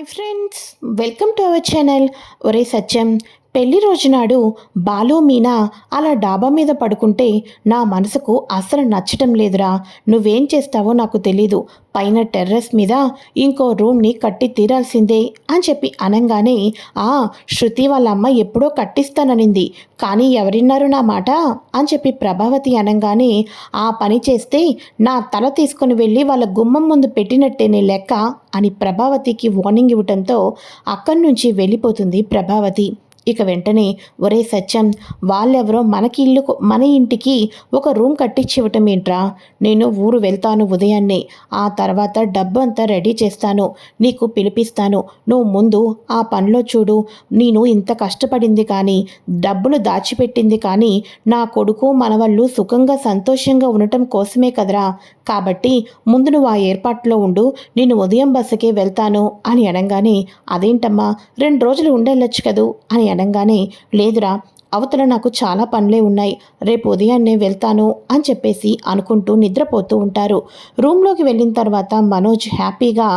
Hi friends welcome to our channel ఒరే సత్యం పెళ్ళి రోజు నాడు బాలు మీనా అలా డాబా మీద పడుకుంటే నా మనసుకు అస్సలు నచ్చటం లేదురా. నువ్వేం చేస్తావో నాకు తెలీదు. పైన టెర్రస్ మీద ఇంకో రూమ్ని కట్టి తీరాల్సిందే అని చెప్పి అనగానే ఆ శృతి వాళ్ళ అమ్మ ఎప్పుడో కట్టిస్తాననింది. కానీ ఎవరిన్నారు నా మాట? అని చెప్పి ప్రభావతి అనంగానే ఆ పని చేస్తే నా తల తీసుకుని వెళ్ళి వాళ్ళ గుమ్మం ముందు పెట్టినట్టేనే లెక్క అని ప్రభావతికి వార్నింగ్ ఇవ్వటంతో అక్కడి నుంచి వెళ్ళిపోతుంది ప్రభావతి. ఇక వెంటనే ఒరే సత్యం వాళ్ళెవరో మనకి ఇల్లు మన ఇంటికి ఒక రూమ్ కట్టించి ఏంట్రా? నేను ఊరు వెళ్తాను ఉదయాన్నే. ఆ తర్వాత డబ్బు అంతా రెడీ చేస్తాను. నీకు పిలిపిస్తాను. నువ్వు ముందు ఆ పనిలో చూడు. నేను ఇంత కష్టపడింది కానీ డబ్బులు దాచిపెట్టింది కానీ నా కొడుకు మనవళ్ళు సుఖంగా సంతోషంగా ఉండటం కోసమే కదరా. కాబట్టి ముందు నువ్వు ఆ ఏర్పాట్లో ఉండు. నేను ఉదయం బస్సుకే వెళ్తాను అని అనగానే అదేంటమ్మా? రెండు రోజులు ఉండెళ్ళొచ్చు కదూ? అని అనగానే లేదురా అవతల నాకు చాలా పనులే ఉన్నాయి. రేపు ఉదయాన్నే వెళ్తాను అని చెప్పేసి అనుకుంటూ నిద్రపోతూ ఉంటారు. రూమ్లోకి వెళ్ళిన తర్వాత మనోజ్ హ్యాపీగా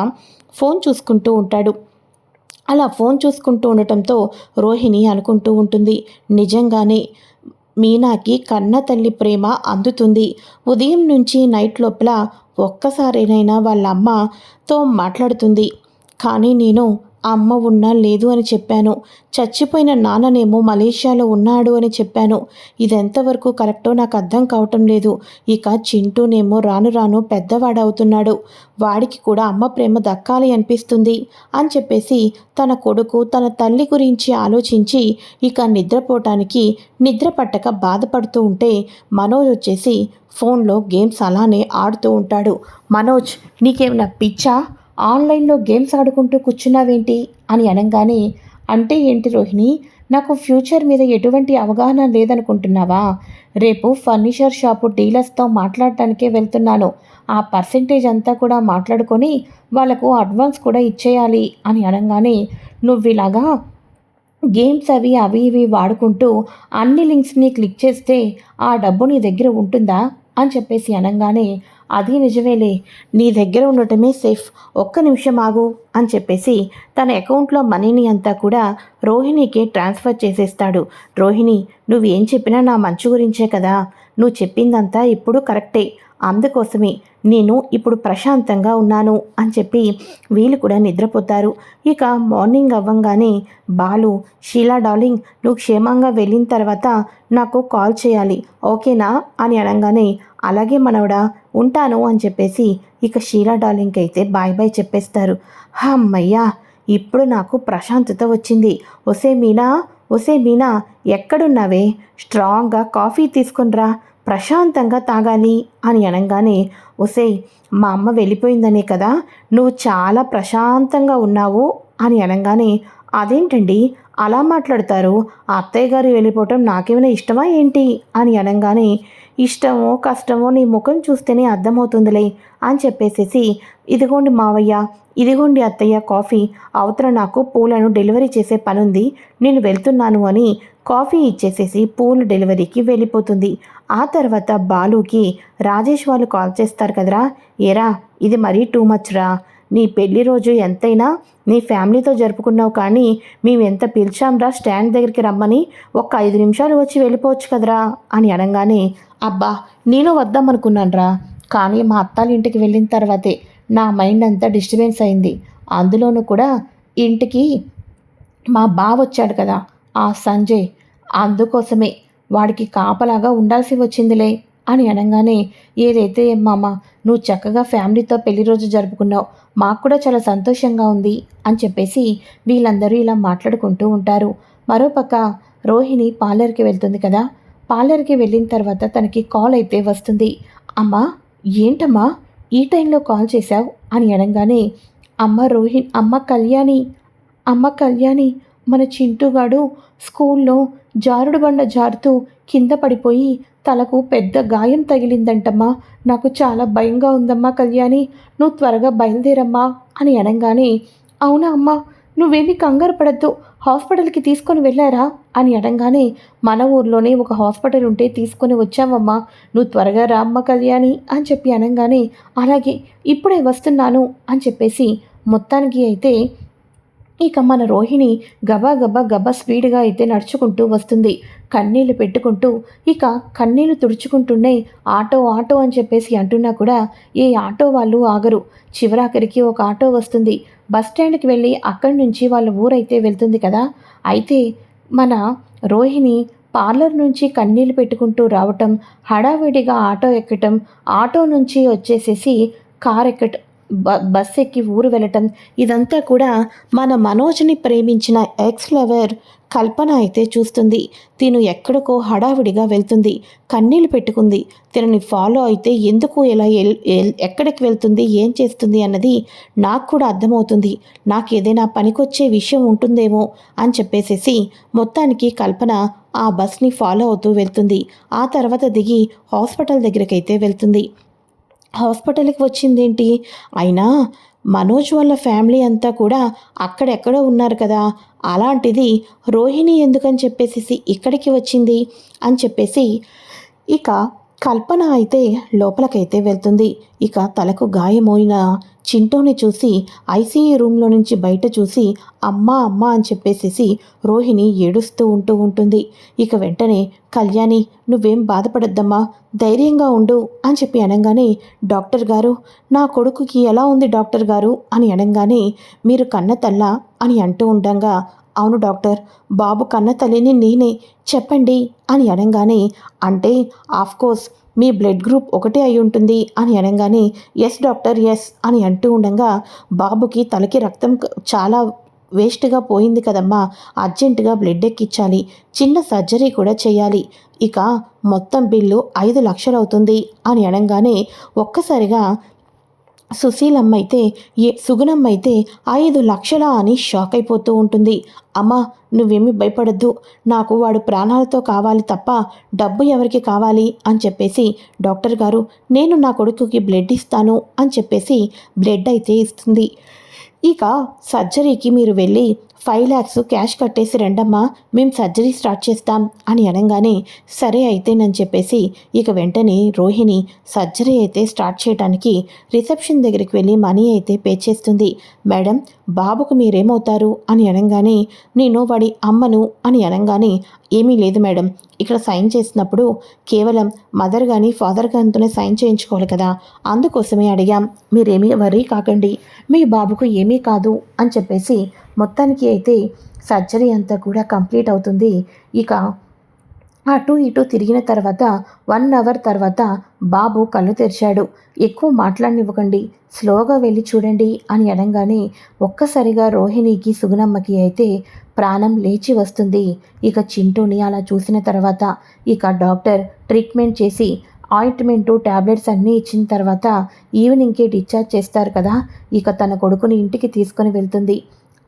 ఫోన్ చూసుకుంటూ ఉంటాడు. అలా ఫోన్ చూసుకుంటూ ఉండటంతో రోహిణి అనుకుంటూ ఉంటుంది. నిజంగానే మీనాకి కన్న తల్లి ప్రేమ అందుతుంది. ఉదయం నుంచి నైట్ లోపల ఒక్కసారేనైనా వాళ్ళ అమ్మతో మాట్లాడుతుంది. కానీ నేను ఆ అమ్మ ఉన్నా లేదు అని చెప్పాను. చచ్చిపోయిన నాన్ననేమో మలేషియాలో ఉన్నాడు అని చెప్పాను. ఇది ఎంతవరకు కరెక్టో నాకు అర్థం కావటం లేదు. ఇక చింటూనేమో రాను రాను పెద్దవాడవుతున్నాడు. వాడికి కూడా అమ్మ ప్రేమ దక్కాలి అనిపిస్తుంది అని చెప్పేసి తన కొడుకు తన తల్లి గురించి ఆలోచించి ఇక నిద్రపోవటానికి నిద్ర పట్టక బాధపడుతూ ఉంటే మనోజ్ వచ్చేసి ఫోన్లో గేమ్స్ అలానే ఆడుతూ ఉంటాడు. మనోజ్ నీకేమైనా పిచ్చా? ఆన్లైన్లో గేమ్స్ ఆడుకుంటూ కూర్చున్నావేంటి? అని అనగానే అంటే ఏంటి రోహిణి నాకు ఫ్యూచర్ మీద ఎటువంటి అవగాహన లేదనుకుంటున్నావా? రేపు ఫర్నిచర్ షాపు డీలర్స్తో మాట్లాడటానికే వెళ్తున్నాను. ఆ పర్సంటేజ్ అంతా కూడా మాట్లాడుకొని వాళ్ళకు అడ్వాన్స్ కూడా ఇచ్చేయాలి అని అనగానే నువ్వు ఇలాగా గేమ్స్ అవి అవి ఇవి వాడుకుంటూ అన్ని లింక్స్ని క్లిక్ చేస్తే ఆ డబ్బు నీ దగ్గర ఉంటుందా? అని చెప్పేసి అనగానే అది నిజమేలే. నీ దగ్గర ఉండటమే సేఫ్. ఒక్క నిమిషం ఆగు అని చెప్పేసి తన అకౌంట్లో మనీని అంతా కూడా రోహిణికి ట్రాన్స్ఫర్ చేసేస్తాడు. రోహిణి నువ్వేం చెప్పినా నా మంచు గురించే కదా. నువ్వు చెప్పిందంతా ఇప్పుడు కరెక్టే. అందుకోసమే నేను ఇప్పుడు ప్రశాంతంగా ఉన్నాను అని చెప్పి వీళ్ళు కూడా నిద్రపోతారు. ఇక మార్నింగ్ అవ్వంగానే బాలు షీలా డార్లింగ్ నువ్వు క్షేమంగా వెళ్ళిన తర్వాత నాకు కాల్ చేయాలి. ఓకేనా? అని అనగానే అలాగే మనవడా ఉంటాను అని చెప్పేసి ఇక షీలా డార్లింగ్కి అయితే బాయ్ బాయ్ చెప్పేస్తారు. అమ్మయ్యా ఇప్పుడు నాకు ప్రశాంతత వచ్చింది. ఒసే మీనా ఒసే మీనా ఎక్కడున్నావే? స్ట్రాంగ్గా కాఫీ తీసుకునిరా ప్రశాంతంగా తాగాలి అని అనగానే ఒసే మా అమ్మ వెళ్ళిపోయిందనే కదా నువ్వు చాలా ప్రశాంతంగా ఉన్నావు అని అనగానే అదేంటండి? అలా మాట్లాడతారు? అత్తయ్య గారు వెళ్ళిపోవటం నాకేమైనా ఇష్టమా ఏంటి? అని అనగానే ఇష్టమో కష్టమో నీ ముఖం చూస్తేనే అర్థమవుతుందిలే అని చెప్పేసేసి ఇదిగోండి మావయ్య ఇదిగోండి అత్తయ్య కాఫీ అవతల నాకు పూలను డెలివరీ చేసే పనుంది నేను వెళ్తున్నాను అని కాఫీ ఇచ్చేసేసి పూలు డెలివరీకి వెళ్ళిపోతుంది. ఆ తర్వాత బాలుకి రాజేష్ వాళ్ళు కాల్ చేస్తారు కదరా ఏరా ఇది మరీ టూ మచ్ రా నీ పెళ్ళి రోజు ఎంతైనా నీ ఫ్యామిలీతో జరుపుకున్నావు కానీ మేము ఎంత పిలిచాంరా స్టాండ్ దగ్గరికి రమ్మని ఒక ఐదు నిమిషాలు వచ్చి వెళ్ళిపోవచ్చు కదరా అని అనగానే అబ్బా నేను వద్దామనుకున్నానురా. కానీ మా అత్తాల ఇంటికి వెళ్ళిన తర్వాతే నా మైండ్ అంతా డిస్టర్బెన్స్ అయింది. అందులోనూ కూడా ఇంటికి మా బావ వచ్చాడు కదా ఆ సంజయ్. అందుకోసమే వాడికి కాపలాగా ఉండాల్సి వచ్చిందిలే అని అనగానే ఏదైతే మామ నువ్వు చక్కగా ఫ్యామిలీతో పెళ్ళి రోజు జరుపుకున్నావు మాకు కూడా చాలా సంతోషంగా ఉంది అని చెప్పేసి వీళ్ళందరూ ఇలా మాట్లాడుకుంటూ ఉంటారు. మరోపక్క రోహిణి పార్లర్కి వెళ్తుంది కదా పార్లర్కి వెళ్ళిన తర్వాత తనకి కాల్ అయితే వస్తుంది. అమ్మా ఏంటమ్మా? ఈ టైంలో కాల్ చేశావు? అని అనగానే అమ్మ రోహిణ్ అమ్మ కళ్యాణి అమ్మ కళ్యాణి మన చింటూగాడు స్కూల్లో జారుడు బండ జారుతూ కింద పడిపోయి తలకు పెద్ద గాయం తగిలిందంటమ్మా. నాకు చాలా భయంగా ఉందమ్మా కళ్యాణి నువ్వు త్వరగా బయలుదేరమ్మా అని అనగానే అవునా అమ్మా నువ్వేమీ కంగారు పడద్దు. హాస్పిటల్కి తీసుకొని వెళ్ళారా? అని అడగానే మన ఊర్లోనే ఒక హాస్పిటల్ ఉంటే తీసుకొని వచ్చామమ్మా నువ్వు త్వరగా రా అమ్మ కళ్యాణి అని చెప్పి అనగానే అలాగే ఇప్పుడే వస్తున్నాను అని చెప్పేసి మొత్తానికి అయితే ఇక మన రోహిణి గబా గబా గబా స్పీడ్గా అయితే నడుచుకుంటూ వస్తుంది. కన్నీళ్ళు పెట్టుకుంటూ ఇక కన్నీళ్ళు తుడుచుకుంటూనే ఆటో ఆటో అని చెప్పేసి అంటున్నా కూడా ఏ ఆటో వాళ్ళు ఆగరు. చివరాఖరికి ఒక ఆటో వస్తుంది. బస్ స్టాండ్కి వెళ్ళి అక్కడి నుంచి వాళ్ళ ఊరైతే వెళ్తుంది కదా. అయితే మన రోహిణి పార్లర్ నుంచి కన్నీళ్ళు పెట్టుకుంటూ రావటం హడావిడిగా ఆటో ఎక్కటం ఆటో నుంచి వచ్చేసేసి కార్ ఎక్కటం బ బస్ ఎక్కి ఊరు వెళ్ళటం ఇదంతా కూడా మన మనోజ్ని ప్రేమించిన ఎక్స్ లవర్ కల్పన అయితే చూస్తుంది. తిను ఎక్కడికో హడావిడిగా వెళ్తుంది కన్నీళ్ళు పెట్టుకుంది. తినని ఫాలో అయితే ఎందుకు ఎలా ఎక్కడికి వెళ్తుంది ఏం చేస్తుంది అన్నది నాకు కూడా అర్థమవుతుంది. నాకు ఏదైనా పనికొచ్చే విషయం ఉంటుందేమో అని చెప్పేసేసి మొత్తానికి కల్పన ఆ బస్ని ఫాలో అవుతూ వెళ్తుంది. ఆ తర్వాత దిగి హాస్పిటల్ దగ్గరికైతే వెళ్తుంది. హాస్పిటల్కి వచ్చిందేంటి? అయినా మనోజ్ వాళ్ళ ఫ్యామిలీ అంతా కూడా అక్కడెక్కడో ఉన్నారు కదా. అలాంటిది రోహిణి ఎందుకని చెప్పేసి ఇక్కడికి వచ్చింది? అని చెప్పేసి ఇక కల్పన అయితే లోపలికైతే వెళ్తుంది. ఇక తలకు గాయమైన చింటోని చూసి ఐసీయూ రూమ్లో నుంచి బయట చూసి అమ్మా అమ్మా అని చెప్పేసేసి రోహిణి ఏడుస్తూ ఉంటూ ఉంటుంది. ఇక వెంటనే కళ్యాణి నువ్వేం బాధపడద్దమ్మా ధైర్యంగా ఉండు అని చెప్పి అనగానే డాక్టర్ గారు నా కొడుకుకి ఎలా ఉంది డాక్టర్ గారు అని అనగానే మీరు కన్న తల్ల అని అంటూ ఉండంగా అవును డాక్టర్ బాబు కన్న తల్లిని నేనే చెప్పండి అని అనగానే అంటే ఆఫ్కోర్స్ మీ బ్లడ్ గ్రూప్ ఒకటే అయి ఉంటుంది అని అనగానే ఎస్ డాక్టర్ ఎస్ అని అంటూ ఉండగా బాబుకి తలకి రక్తం చాలా వేస్ట్గా పోయింది కదమ్మా అర్జెంటుగా బ్లడ్ ఎక్కించాలి చిన్న సర్జరీ కూడా చేయాలి ఇక మొత్తం బిల్లు ఐదు లక్షలు అవుతుంది అని అనగానే ఒక్కసారిగా సుశీలమ్మ అయితే ఏ సుగుణమ్మ అయితే ఐదు లక్షల అని షాక్ అయిపోతూ ఉంటుంది. అమ్మా నువ్వేమి భయపడద్దు. నాకు వాడు ప్రాణాలతో కావాలి తప్ప డబ్బు ఎవరికి కావాలి అని చెప్పేసి డాక్టర్ గారు నేను నా కొడుకుకి బ్లడ్ ఇస్తాను అని చెప్పేసి బ్లడ్ అయితే ఇస్తుంది. ఇక సర్జరీకి మీరు వెళ్ళి ఫైవ్ ల్యాక్స్ క్యాష్ కట్టేసి రండమ్మా మేము సర్జరీ స్టార్ట్ చేస్తాం అని అనగానే సరే అయితేనని చెప్పేసి ఇక వెంటనే రోహిణి సర్జరీ అయితే స్టార్ట్ చేయడానికి రిసెప్షన్ దగ్గరికి వెళ్ళి మనీ అయితే పే చేస్తుంది. మేడం బాబుకు మీరేమవుతారు? అని అనగానే నేను వాడి అమ్మను అని అనగానే ఏమీ లేదు మేడం ఇక్కడ సైన్ చేసినప్పుడు కేవలం మదర్ కానీ ఫాదర్ గానితోనే సైన్ చేయించుకోవాలి కదా అందుకోసమే అడిగాం. మీరేమీ వరీ కాకండి మీ బాబుకు ఏమీ కాదు అని చెప్పేసి మొత్తానికి అయితే సర్జరీ అంతా కూడా కంప్లీట్ అవుతుంది. ఇక అటు ఇటు తిరిగిన తర్వాత వన్ అవర్ తర్వాత బాబు కళ్ళు తెరిచాడు. ఎక్కువ మాట్లాడనివ్వకండి. స్లోగా వెళ్ళి చూడండి అని అనగానే ఒక్కసారిగా రోహిణికి సుగుణమ్మకి అయితే ప్రాణం లేచి వస్తుంది. ఇక చింటూని అలా చూసిన తర్వాత ఇక డాక్టర్ ట్రీట్మెంట్ చేసి ఆయింట్మెంట్ ట్యాబ్లెట్స్ అన్నీ ఇచ్చిన తర్వాత ఈవినింగ్కి డిశ్చార్జ్ చేస్తారు కదా. ఇక తన కొడుకుని ఇంటికి తీసుకొని వెళ్తుంది.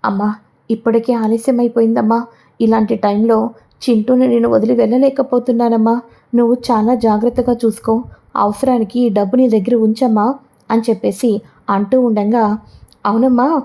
అమ్మా ఇప్పటికే ఆలస్యం అయిపోయిందమ్మా ఇలాంటి టైంలో చింటూని నేను వదిలి వెళ్ళలేకపోతున్నానమ్మా. నువ్వు చాలా జాగ్రత్తగా చూసుకో. అవసరానికి ఈ డబ్బు నీ దగ్గర ఉంచమ్మా అని చెప్పేసి అంటూ ఉండగా అవునమ్మా.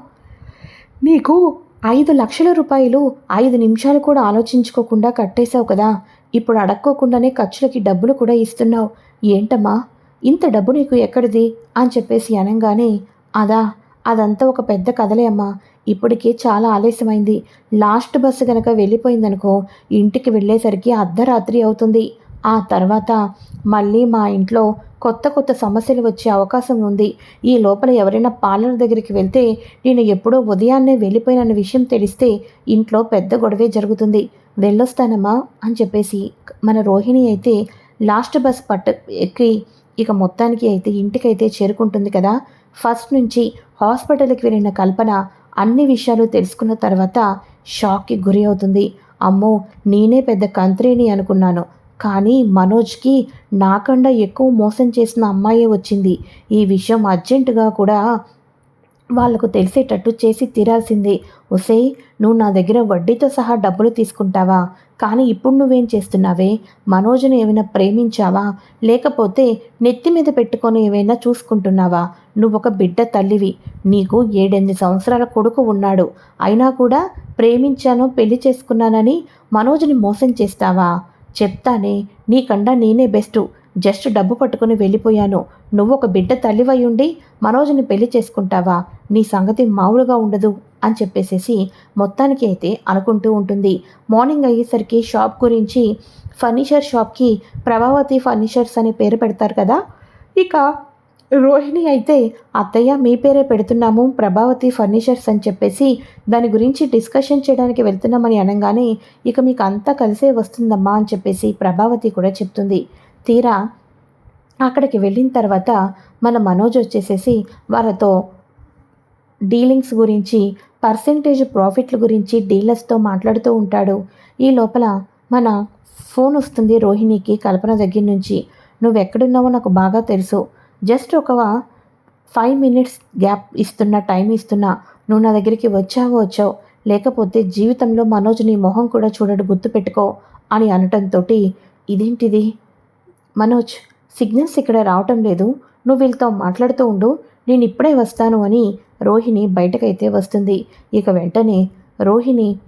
నీకు ఐదు లక్షల రూపాయలు ఐదు నిమిషాలు కూడా ఆలోచించుకోకుండా కట్టేశావు కదా. ఇప్పుడు అడక్కోకుండానే ఖర్చులకి డబ్బులు కూడా ఇస్తున్నావు. ఏంటమ్మా? ఇంత డబ్బు నీకు ఎక్కడిది? అని చెప్పేసి అనగానే అదా అదంతా ఒక పెద్ద కథలే అమ్మా. ఇప్పటికే చాలా ఆలస్యమైంది. లాస్ట్ బస్సు కనుక వెళ్ళిపోయిందనుకో ఇంటికి వెళ్ళేసరికి అర్ధరాత్రి అవుతుంది. ఆ తర్వాత మళ్ళీ మా ఇంట్లో కొత్త కొత్త సమస్యలు వచ్చే అవకాశం ఉంది. ఈ లోపల ఎవరైనా పార్లర్ దగ్గరికి వెళ్తే నేను ఎప్పుడో ఉదయాన్నే వెళ్ళిపోయిన విషయం తెలిస్తే ఇంట్లో పెద్ద గొడవే జరుగుతుంది. వెళ్ళొస్తానమ్మా అని చెప్పేసి మన రోహిణి అయితే లాస్ట్ బస్ పట్ట ఎక్కి ఇక మొత్తానికి అయితే ఇంటికైతే చేరుకుంటుంది కదా. ఫస్ట్ నుంచి హాస్పిటల్కి వెళ్ళిన కల్పన అన్ని విషయాలు తెలుసుకున్న తర్వాత షాక్కి గురి అవుతుంది. అమ్మో నేనే పెద్ద కంత్రిని అనుకున్నాను. కానీ మనోజ్కి నాకన్నా ఎక్కువ మోసం చేసిన అమ్మాయే వచ్చింది. ఈ విషయం అర్జెంటుగా కూడా వాళ్ళకు తెలిసేటట్టు చేసి తీరాల్సిందే. ఒసే నువ్వు నా దగ్గర వడ్డీతో సహా డబ్బులు తీసుకుంటావా? కానీ ఇప్పుడు నువ్వేం చేస్తున్నావే? మనోజ్ను ఏమైనా ప్రేమించావా? లేకపోతే నెత్తి మీద పెట్టుకొని ఏమైనా చూసుకుంటున్నావా? నువ్వు ఒక బిడ్డ తల్లివి. నీకు ఏడెనిమిది సంవత్సరాల కొడుకు ఉన్నాడు. అయినా కూడా ప్రేమించాను పెళ్ళి చేసుకున్నానని మనోజ్ని మోసం చేస్తావా? చెప్తానే. నీకండా నేనే బెస్ట్. జస్ట్ డబ్బు పట్టుకుని వెళ్ళిపోయాను. నువ్వు ఒక బిడ్డ తల్లివై ఉండి మనోజ్ని పెళ్ళి చేసుకుంటావా? నీ సంగతి మామూలుగా ఉండదు అని చెప్పేసేసి మొత్తానికి అయితే అనుకుంటూ ఉంటుంది. మార్నింగ్ అయ్యేసరికి షాప్ గురించి ఫర్నిచర్ షాప్కి ప్రభావతి ఫర్నిచర్స్ అనే పేరు పెడతారు కదా? ఇక రోహిణి అయితే అత్తయ్య మీ పేరే పెడుతున్నాము ప్రభావతి ఫర్నిచర్స్ అని చెప్పేసి దాని గురించి డిస్కషన్ చేయడానికి వెళ్తున్నామని అనగానే ఇక మీకు అంతా కలిసే వస్తుందమ్మా అని చెప్పేసి ప్రభావతి కూడా చెప్తుంది. తీరా అక్కడికి వెళ్ళిన తర్వాత మన మనోజ్ వచ్చేసేసి వాళ్ళతో డీలింగ్స్ గురించి పర్సెంటేజ్ ప్రాఫిట్ల గురించి డీలర్స్తో మాట్లాడుతూ ఉంటాడు. ఈ లోపల మన ఫోన్ వస్తుంది రోహిణికి కల్పన దగ్గర నుంచి. నువ్వు ఎక్కడున్నావో నాకు బాగా తెలుసు. జస్ట్ ఒక ఫైవ్ మినిట్స్ గ్యాప్ ఇస్తున్నా టైం ఇస్తున్నా. నువ్వు నా దగ్గరికి వచ్చావో వచ్చావు. లేకపోతే జీవితంలో మనోజ్ నీ మొహం కూడా చూడడు గుర్తుపెట్టుకో అని అనటంతో ఇదేంటిది? మనోజ్ సిగ్నల్స్ ఇక్కడ రావటం లేదు. నువ్వు వీళ్ళతో మాట్లాడుతూ ఉండు. నేను ఇప్పుడే వస్తాను అని రోహిణి బయటకైతే వస్తుంది. ఇక వెంటనే రోహిణి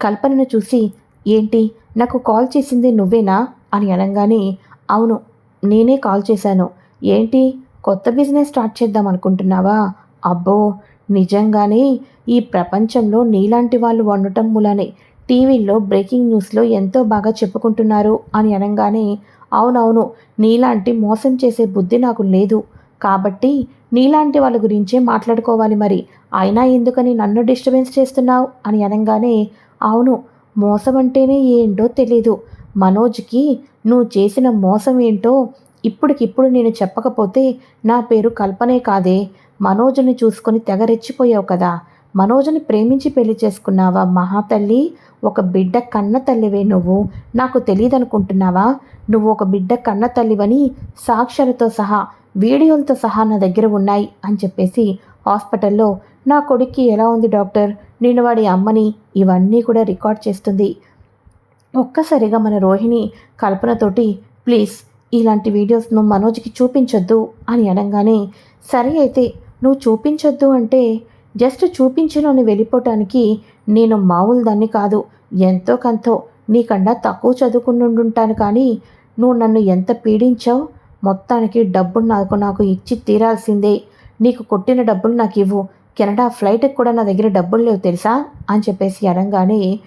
కల్పనను చూసి ఏంటి? నాకు కాల్ చేసింది నువ్వేనా? అని అనగానే అవును నేనే కాల్ చేశాను. ఏంటి? కొత్త బిజినెస్ స్టార్ట్ చేద్దాం అనుకుంటున్నావా? అబ్బో నిజంగానే ఈ ప్రపంచంలో నీలాంటి వాళ్ళు వండటం మూలనే. టీవీల్లో బ్రేకింగ్ న్యూస్లో ఎంతో బాగా చెప్పుకుంటున్నారు అని అనగానే అవునవును నీలాంటి మోసం చేసే బుద్ధి నాకు లేదు. కాబట్టి నీలాంటి వాళ్ళ గురించే మాట్లాడుకోవాలి మరి. అయినా ఎందుకని నన్ను డిస్టర్బెన్స్ చేస్తున్నావు? అని అనగానే అవును మోసం అంటేనే ఏంటో తెలీదు. మనోజ్కి నువ్వు చేసిన మోసం ఏంటో ఇప్పటికిప్పుడు నేను చెప్పకపోతే నా పేరు కల్పనే కాదే. మనోజ్ని చూసుకొని తెగరెచ్చిపోయావు కదా. మనోజ్ని ప్రేమించి పెళ్ళి చేసుకున్నావా మహాతల్లి? ఒక బిడ్డ కన్న తల్లివే నువ్వు. నాకు తెలియదనుకుంటున్నావా? నువ్వు ఒక బిడ్డ కన్న తల్లివని సాక్ష్యాలతో సహా వీడియోలతో సహా నా దగ్గర ఉన్నాయి అని చెప్పేసి హాస్పిటల్లో నా కొడుక్కి ఎలా ఉంది డాక్టర్? నేను వాడి అమ్మని ఇవన్నీ కూడా రికార్డ్ చేస్తుంది. ఒక్కసారిగా మన రోహిణి కల్పనతోటి ప్లీజ్ ఇలాంటి వీడియోస్ను మనోజ్కి చూపించొద్దు అని అనగానే సరే అయితే నువ్వు చూపించొద్దు అంటే జస్ట్ చూపించను వెళ్ళిపోవటానికి నేను మామూలు దాన్ని కాదు. ఎంతో కంతో నీకన్నా తక్కువ చదువుకుని ఉంటాను కానీ నువ్వు నన్ను ఎంత పీడించావు? మొత్తానికి డబ్బులు నాకు నాకు ఇచ్చి తీరాల్సిందే. నీకు కొట్టిన డబ్బులు నాకు ఇవ్వు. కెనడా ఫ్లైట్కి కూడా నా దగ్గర డబ్బులు లేవు తెలుసా? అని చెప్పేసి అనగానే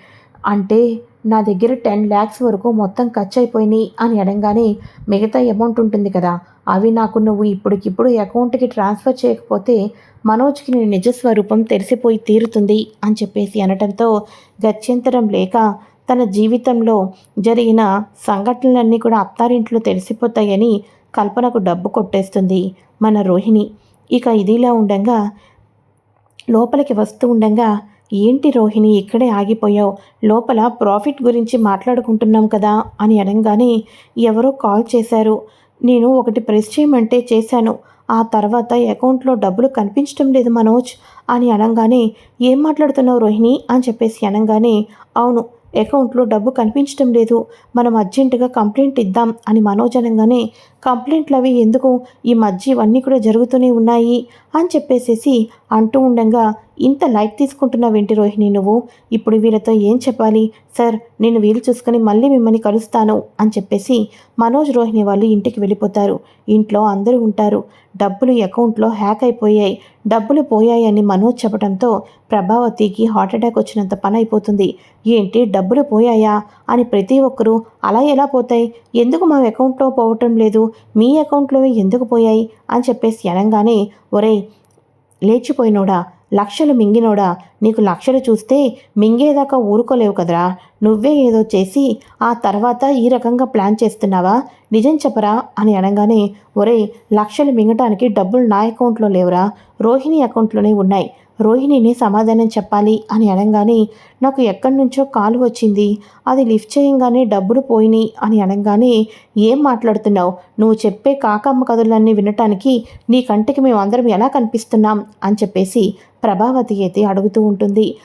అంటే నా దగ్గర టెన్ ల్యాక్స్ వరకు మొత్తం ఖర్చు అయిపోయినాయి అని అడగానే మిగతా అమౌంట్ ఉంటుంది కదా అవి నాకు నువ్వు ఇప్పటికిప్పుడు అకౌంట్కి ట్రాన్స్ఫర్ చేయకపోతే మనోజ్కి నేను నిజస్వరూపం తెలిసిపోయి తీరుతుంది అని చెప్పేసి అనటంతో గత్యంతరం లేక తన జీవితంలో జరిగిన సంఘటనలన్నీ కూడా అత్తారింట్లో తెలిసిపోతాయని కల్పనకు డబ్బు కొట్టేస్తుంది మన రోహిణి. ఇక ఇదిలా ఉండగా లోపలికి వస్తూ ఉండగా ఏంటి రోహిణి ఇక్కడే ఆగిపోయావు? లోపల ప్రాఫిట్ గురించి మాట్లాడుకుంటున్నాం కదా అని అనగానే ఎవరో కాల్ చేశారు. నేను ఒకటి ప్రెస్ చేయమంటే చేశాను. ఆ తర్వాత అకౌంట్లో డబ్బులు కనిపించడం లేదు మనోజ్ అని అనగానే ఏం మాట్లాడుతున్నావు రోహిణి? అని చెప్పేసి అనగానే అవును అకౌంట్లో డబ్బు కనిపించడం లేదు. మనం అర్జెంటుగా కంప్లైంట్ ఇద్దాం అని మనోజ్ అనగానే కంప్లైంట్లు అవి ఎందుకు? ఈ మధ్య ఇవన్నీ కూడా జరుగుతూనే ఉన్నాయి అని చెప్పేసేసి అంటూ ఉండగా ఇంత లైట్ తీసుకుంటున్నావేంటి రోహిణి నువ్వు? ఇప్పుడు వీళ్ళతో ఏం చెప్పాలి? సార్ నేను వీలు చూసుకొని మళ్ళీ మిమ్మల్ని కలుస్తాను అని చెప్పేసి మనోజ్ రోహిణి వాళ్ళు ఇంటికి వెళ్ళిపోతారు. ఇంట్లో అందరూ ఉంటారు. డబ్బులు అకౌంట్లో హ్యాక్ అయిపోయాయి. డబ్బులు పోయాయని మనోజ్ చెప్పడంతో ప్రభావతికి హార్ట్ అటాక్ వచ్చినంత పని అయిపోతుంది. ఏంటి డబ్బులు పోయాయా అని ప్రతి ఒక్కరూ అలా ఎలా పోతాయి? ఎందుకు మా అకౌంట్లో పోవటం లేదు? మీ అకౌంట్లో ఎందుకు పోయాయి? అని చెప్పేసి అనగానే ఒరేయ్ లేచిపోయినోడా? లక్షలు మింగినోడా? నీకు లక్షలు చూస్తే మింగేదాకా ఊరుకోలేవు కదరా? నువ్వే ఏదో చేసి ఆ తర్వాత ఈ రకంగా ప్లాన్ చేస్తున్నావా? నిజం చెప్పరా? అని అనగానే ఒరే లక్షలు మింగటానికి డబ్బులు నా అకౌంట్లో లేవురా? రోహిణి అకౌంట్లోనే ఉన్నాయి. రోహిణిని సమాధానం చెప్పాలి అని అనగానే నాకు ఎక్కడి నుంచో కాలు వచ్చింది. అది లిఫ్ట్ చేయంగానే డబ్బులు పోయినాయి అని అనగానే ఏం మాట్లాడుతున్నావు? నువ్వు చెప్పే కాకమ్మ కథలన్నీ వినటానికి నీ కంటికి మేమందరం ఎలా కనిపిస్తున్నాం? అని చెప్పేసి ప్రభావతి అయితే అడుగుతూ ఉంటుంది.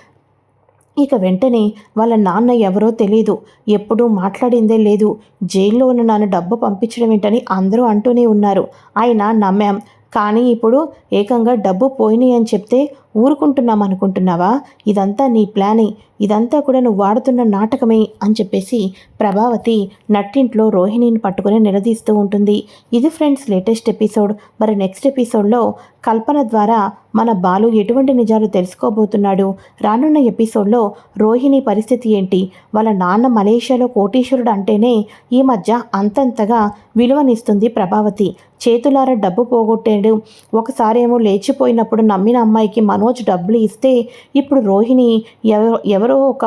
ఇక వెంటనే వాళ్ళ నాన్న ఎవరో తెలియదు ఎప్పుడూ మాట్లాడిందే లేదు. జైల్లో ఉన్న నాన్న డబ్బు పంపించడం ఏంటని అందరూ అంటూనే ఉన్నారు. ఆయన నమ్మాం. కానీ ఇప్పుడు ఏకంగా డబ్బు పోయినాయి అని చెప్తే ఊరుకుంటున్నాం అనుకుంటున్నావా? ఇదంతా నీ ప్లానే. ఇదంతా కూడా నువ్వు వాడుతున్న నాటకమే అని చెప్పేసి ప్రభావతి నట్టింట్లో రోహిణిని పట్టుకుని నిలదీస్తూ ఉంటుంది. ఇది ఫ్రెండ్స్ లేటెస్ట్ ఎపిసోడ్. మరి నెక్స్ట్ ఎపిసోడ్లో కల్పన ద్వారా మన బాలు ఎటువంటి నిజాలు తెలుసుకోబోతున్నాడు? రానున్న ఎపిసోడ్లో రోహిణి పరిస్థితి ఏంటి? వాళ్ళ నాన్న మలేషియాలో కోటీశ్వరుడు అంటేనే ఈ మధ్య అంతంతగా విలువనిస్తుంది ప్రభావతి. చేతులార డబ్బు పోగొట్టాడు. ఒకసారేమో లేచిపోయినప్పుడు నమ్మిన అమ్మాయికి మనోజ్ డబ్బులు ఇస్తే ఇప్పుడు రోహిణి ఎవరో ఎవరో ఒక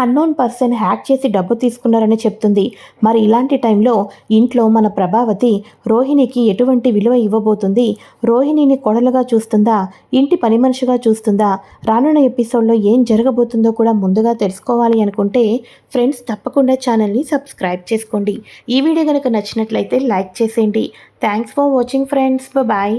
అన్నోన్ పర్సన్ హ్యాక్ చేసి డబ్బు తీసుకున్నారని చెప్తుంది. మరి ఇలాంటి టైంలో ఇంట్లో మన ప్రభావతి రోహిణికి ఎటువంటి విలువ ఇవ్వబోతుంది? రోహిణిని కొడలుగా చూస్తుందా? ఇంటి పని మనిషిగా చూస్తుందా? రానున్న ఎపిసోడ్లో ఏం జరగబోతుందో కూడా ముందుగా తెలుసుకోవాలి అనుకుంటే ఫ్రెండ్స్ తప్పకుండా ఛానల్ని సబ్స్క్రైబ్ చేసుకోండి. ఈ వీడియో కనుక నచ్చినట్లయితే లైక్ చేసేయండి. Thanks for watching friends. Bye.